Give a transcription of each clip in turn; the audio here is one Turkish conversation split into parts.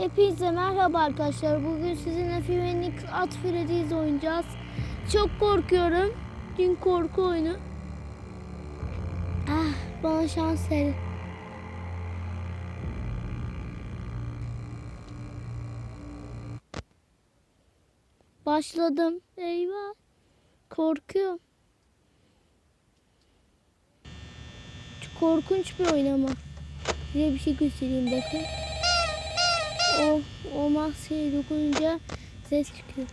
Hepinize merhaba arkadaşlar. Bugün sizinle Phoenix at Freddy's oynayacağız. Çok korkuyorum. Dün korku oyunu. Ah, bana şans verin. Başladım. Eyvah. Korkuyorum. Korkunç bir oyun ama. Size bir şey göstereyim bakın. O, o maskeye dokununca ses çıkıyor.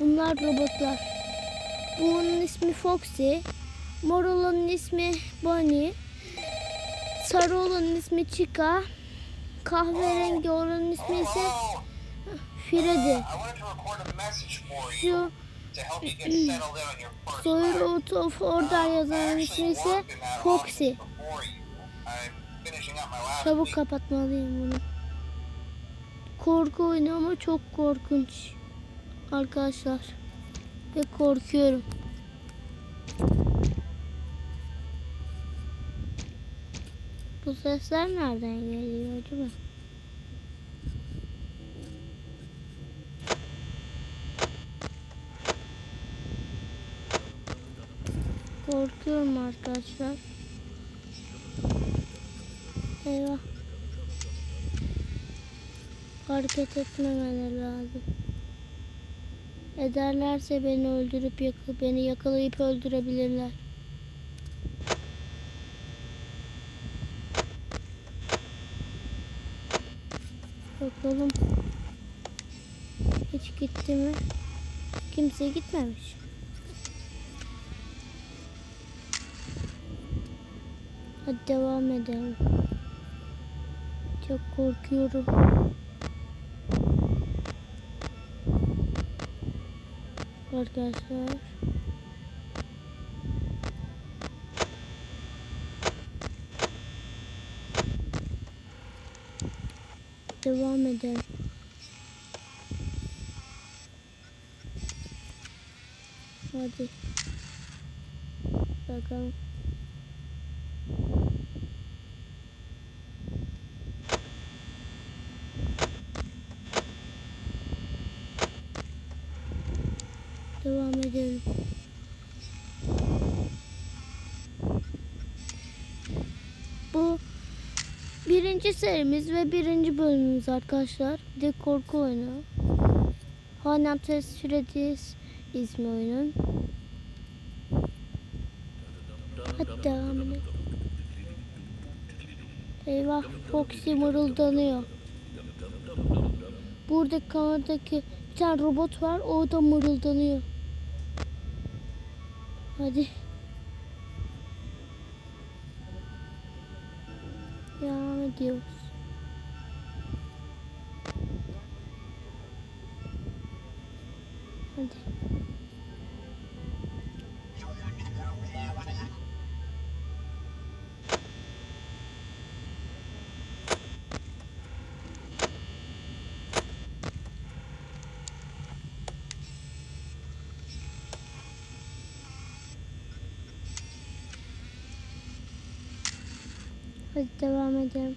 Bunlar robotlar. Bunun ismi Foxy. Mor olanın ismi Bonnie. Sarı olanın ismi Chica. Kahverengi olanın ismi ise Freddy. Şu Soyur. Otof oradan actually ismi ise Foxy. Çabuk kapatmalıyım bunu. Korku oyunu ama çok korkunç. Arkadaşlar. Ve korkuyorum. Bu sesler nereden geliyor acaba? Korkuyorum arkadaşlar. Eyvah. Hareket etmemeleri lazım. Ederlerse beni öldürüp yakı, beni yakalayıp öldürebilirler. Bakalım. Hiç gitti mi? Kimse gitmemiş. Hadi devam edelim. Çok korkuyorum. Arkadaşlar. Devam edelim. Hadi. Bakalım. Devam edelim. Bu birinci serimiz ve birinci bölümümüz arkadaşlar. Bir de korku oyunu. Haunted Freddy's ismi oyunun. Edelim. Eyvah Foxy mırıldanıyor. Burada kameradaki bir tane robot var. O da mırıldanıyor. Hadi. Devam ediyoruz. Hadi. Hadi devam edelim.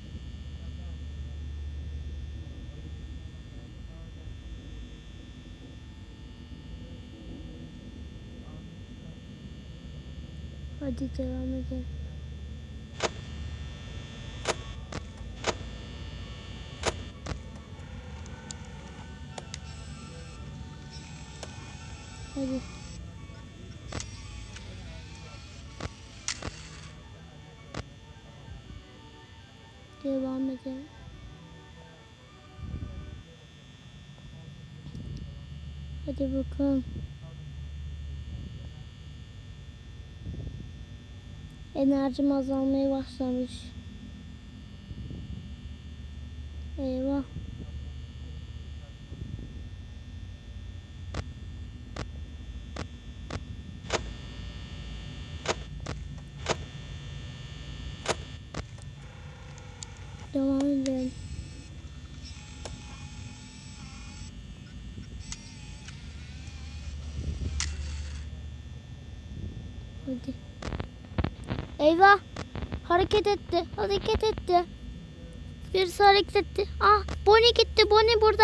Hadi devam edelim. Hadi. Devam edelim. Hadi bakalım. Enerjim azalmaya başlamış. Eyvah. Devam edelim. Hadi. Eyvah. Hareket etti. Hareket etti. Birisi hareket etti. Ah Bonnie gitti. Bonnie burada.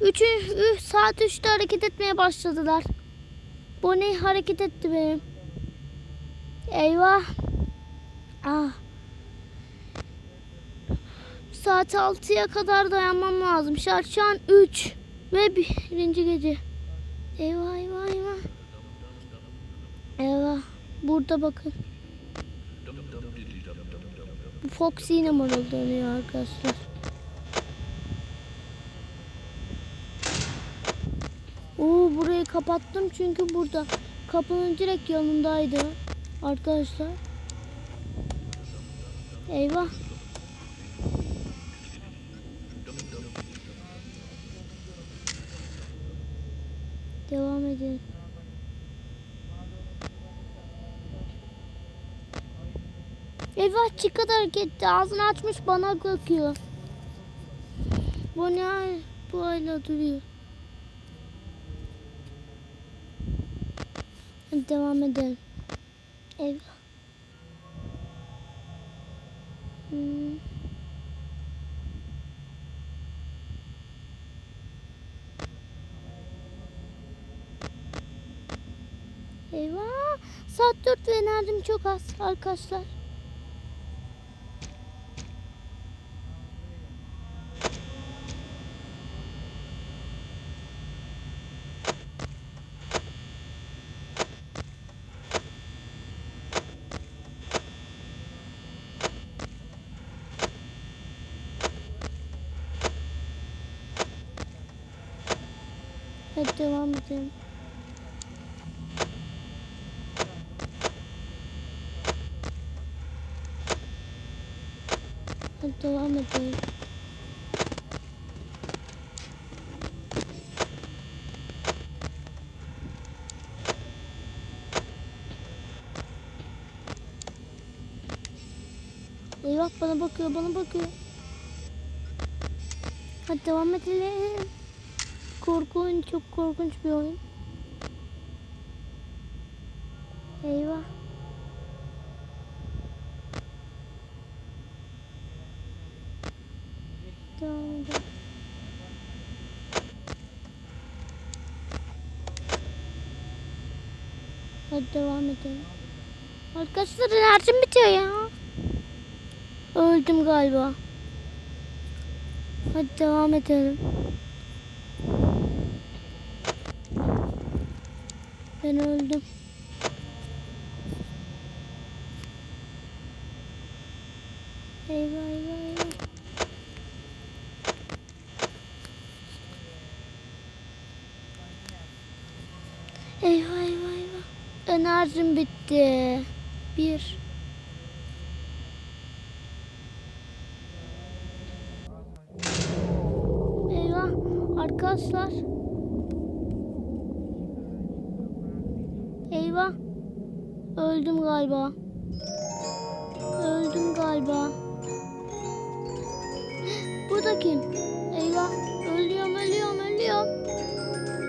Üçü, üh, saat üçte hareket etmeye başladılar. Bonnie hareket etti benim. Eyvah. Ah. Saat 6'ya kadar dayanmam lazım. Saat şu an 3 ve birinci gece. Eyvah eyvah eyvah. Eyvah. Burada bakın. Fox yine mırıldanıyor arkadaşlar. Oo burayı kapattım çünkü burada kapının direkt yanındaydı arkadaşlar. Eyvah. Devam edelim. Eyvah çıkat hareketli. Ağzını açmış bana bakıyor. Bu ne? Bu hala duruyor. Hadi devam edelim. Eyvah. Hmm. Eyvah. Saat 4 ve enerjim çok az arkadaşlar. Hadi devam edelim. Hadi devam edelim. Eyvah bana bakıyor, bana bakıyor. Hadi devam edelim. Korku oyunu çok korkunç bir oyun. Eyvah. Devam edelim. Hadi devam edelim. Arkadaşlar enerjim bitiyor ya. Öldüm galiba. Hadi devam edelim. Ben öldüm. Eyvah eyvah eyvah. Eyvah eyvah eyvah. Enerjim bitti. Bir. Eyvah arkadaşlar. Eyvah. Öldüm galiba. Öldüm galiba. Bu da kim? Eyvah. Ölüyorum, ölüyorum, ölüyorum.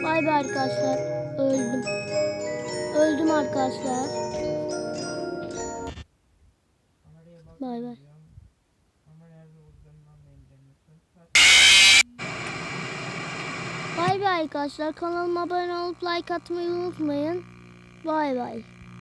Bay bay arkadaşlar. Öldüm. Öldüm arkadaşlar. Bay bay. Bay bay arkadaşlar. Kanalıma abone olup like atmayı unutmayın. Bay bay.